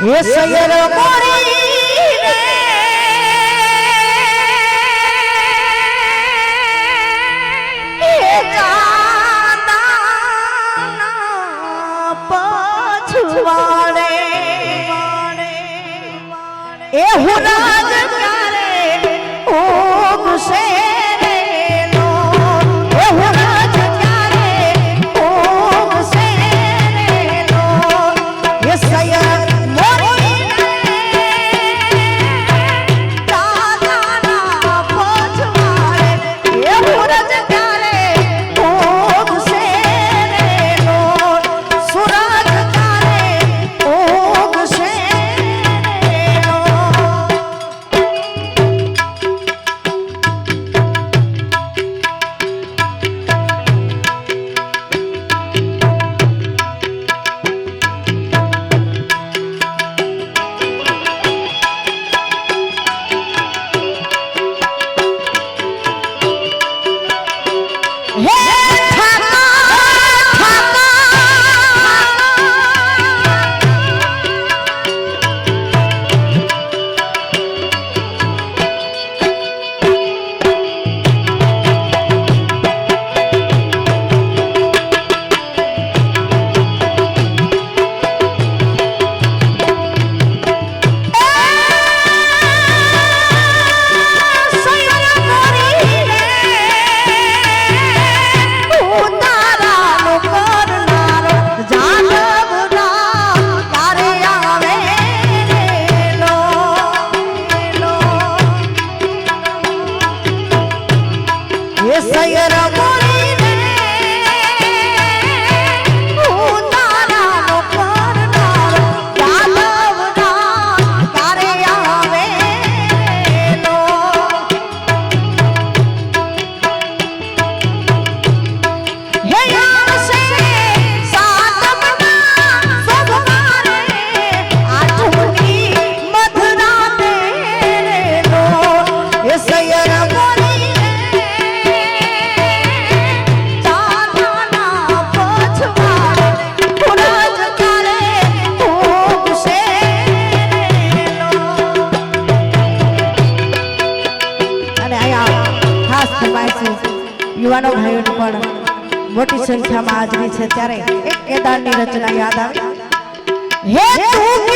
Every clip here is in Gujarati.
હે સૈયર મોરી રે એ હુના મોટી સંખ્યામાં હાજરી છે ત્યારે એક કેદારની રચના યાદ આવે. હે તું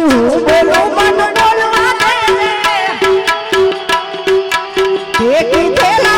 Take it,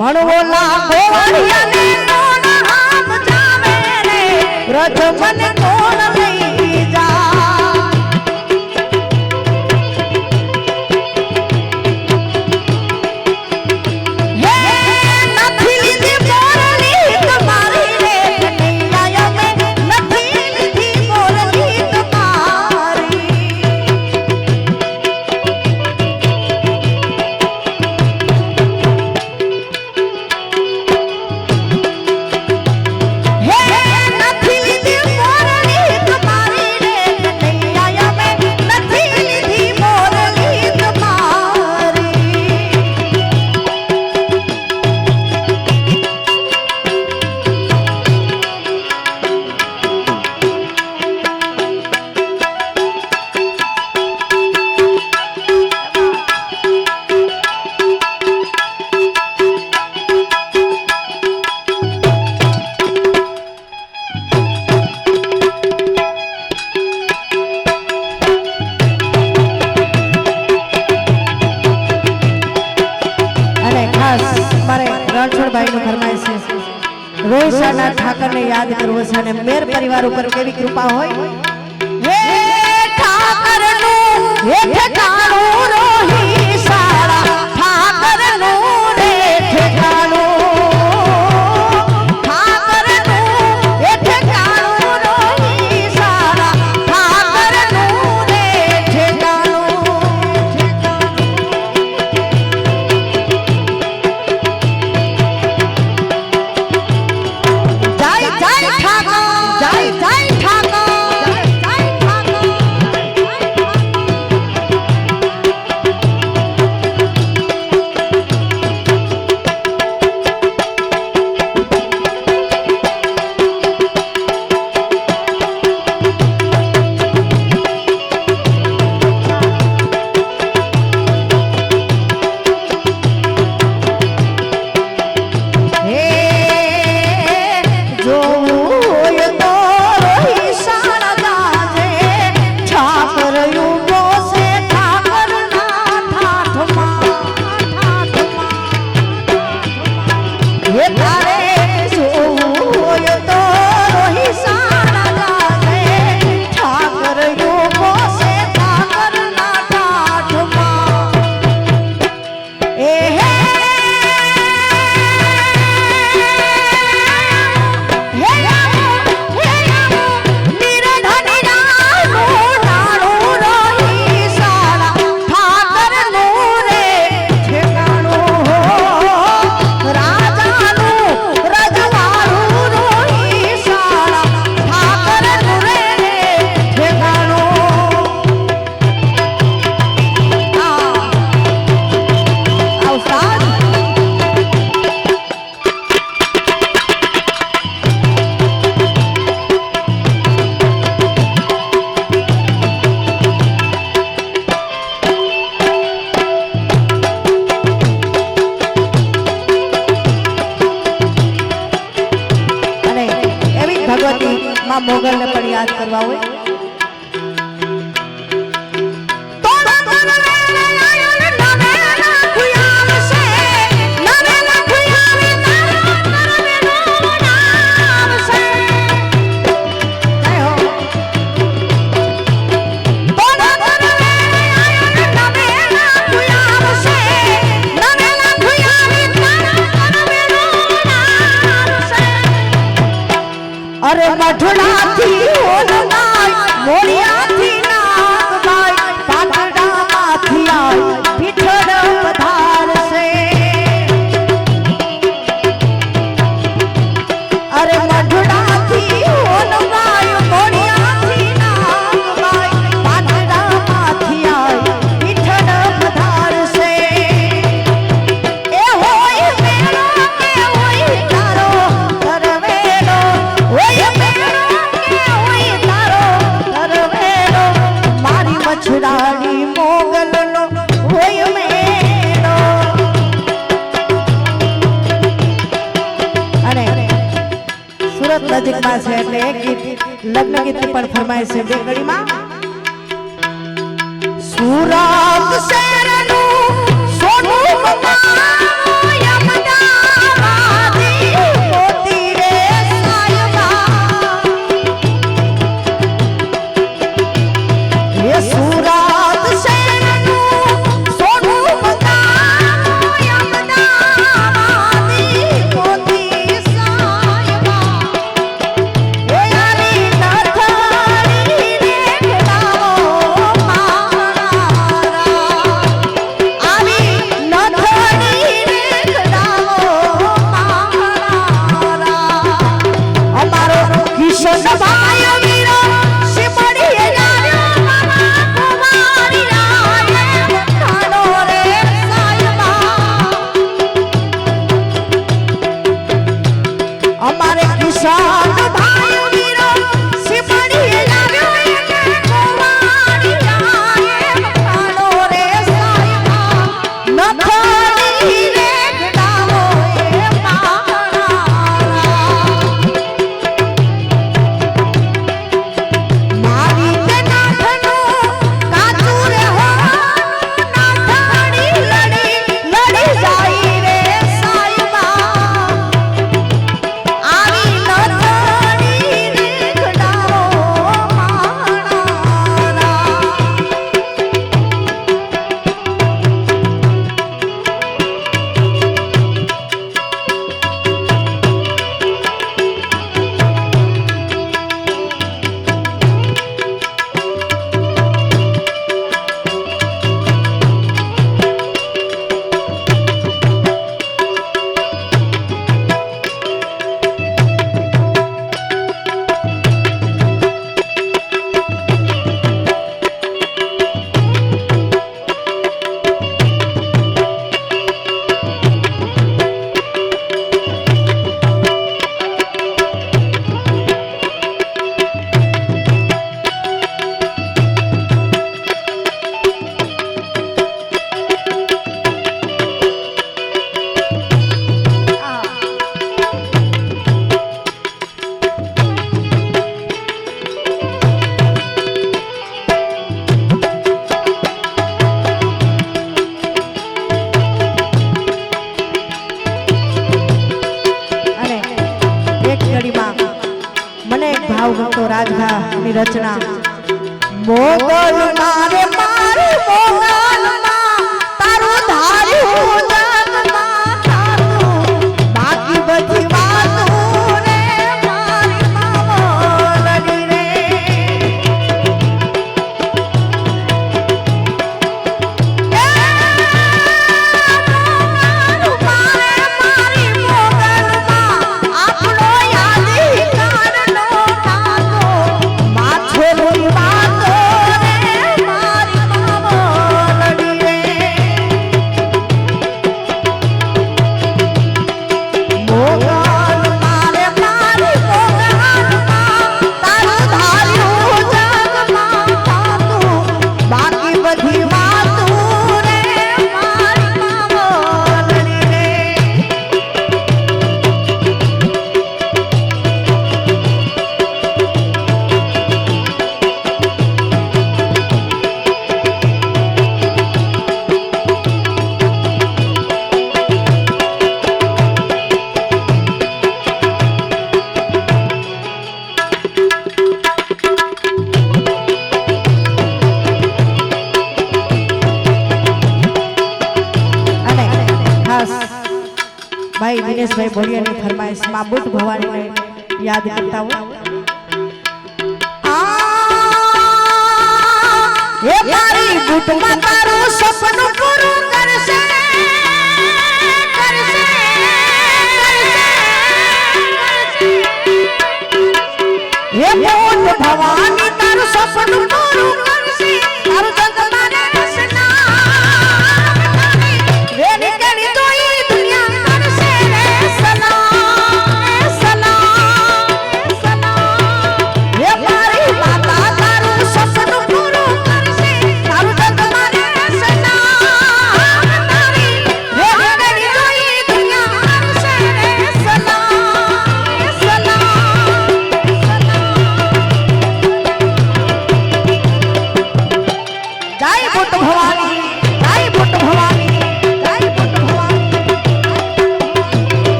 ભણવો લાખો પ્રથમ claro, pero અરે મઠડા થી મોરિયા એટલે એક ગીત લગ્ન ગીત પણ ફરમાય છે બે ઘડીમાં સુરાગ સે ભાઈ દિનેશભાઈ બોલિયાની ફરમાઈશ માબૂત ભવાનીને યાદ કરતા હો એ મારી બૂટમાં તારું સપનું પૂરું કરશે કરશે કરશે. હે ભવાની તારું સપનું પૂરું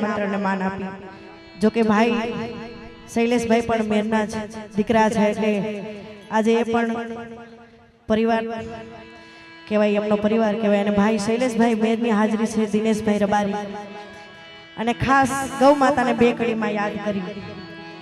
આમંત્રણને માન આપી. જો કે ભાઈ, શૈલેષભાઈ પણ મેરના જ દીકરા છે એટલે આજે એ પણ પરિવાર કહેવાય, એમનો પરિવાર કહેવાય અને ભાઈ શૈલેષભાઈ મેરની હાજરી છે દિનેશભાઈ રબારી. અને ખાસ ગૌ માતાને બે કડીમાં યાદ કરી.